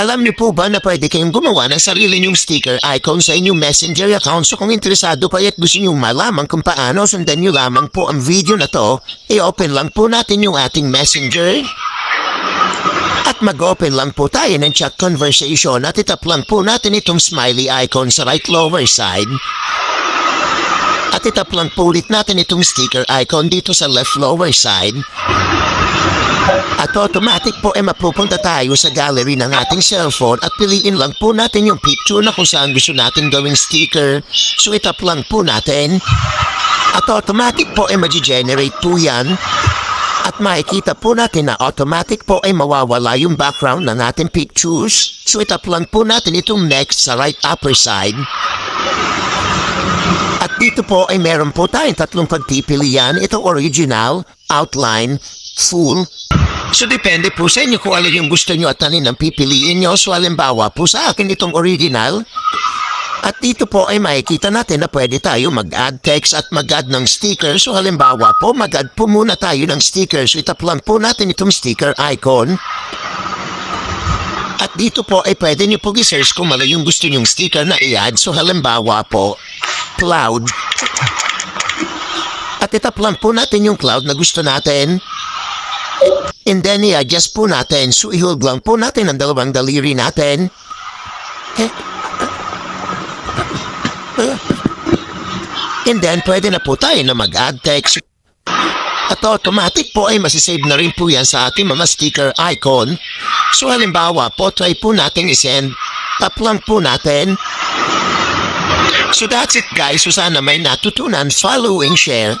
Alam niyo po ba na pwede kayong gumawa ng sarili niyong sticker icon sa inyong messenger account so kung interesado kayo at gusto niyong malaman kung paano sundan niyo lamang po ang video na to, i-open lang po natin yung ating messenger. At mag-open lang po tayo ng chat conversation at itap lang po natin itong smiley icon sa right lower side. At itap lang po ulit natin itong sticker icon dito sa left lower side. At automatic po ay mapupunta tayo sa gallery ng ating cellphone at piliin lang po natin yung picture na kung saan gusto natin gawing sticker. So itap lang po natin. At automatic po ay mag-generate po yan. At makikita po natin na automatic po ay mawawala yung background ng ating pictures. So itap lang po natin itong next sa right upper side. At dito po ay meron po tayong tatlong pagpipilian. Ito original, outline, full. So depende po sa inyo kung alin yung gusto nyo at alin ang pipiliin nyo. So halimbawa po sa akin itong original. At dito po ay makikita natin na pwede tayo mag-add text at mag-add ng sticker. So halimbawa po, mag-add po muna tayo ng sticker. So itap lang po natin itong sticker icon. At dito po ay pwede nyo po i-search kung ano yung gusto nyong sticker na i-add. So halimbawa po, cloud. At itap lang po natin yung cloud na gusto natin. And then i-adjust po natin. So ihulog lang po natin ang dalawang daliri natin. And then, pwede na po tayo na mag-add text. At automatic po ay masisave na rin po yan sa ating mga sticker icon. So halimbawa po, try po natin isend. Tap lang po natin. So that's it guys. So sana may natutunan, follow and share.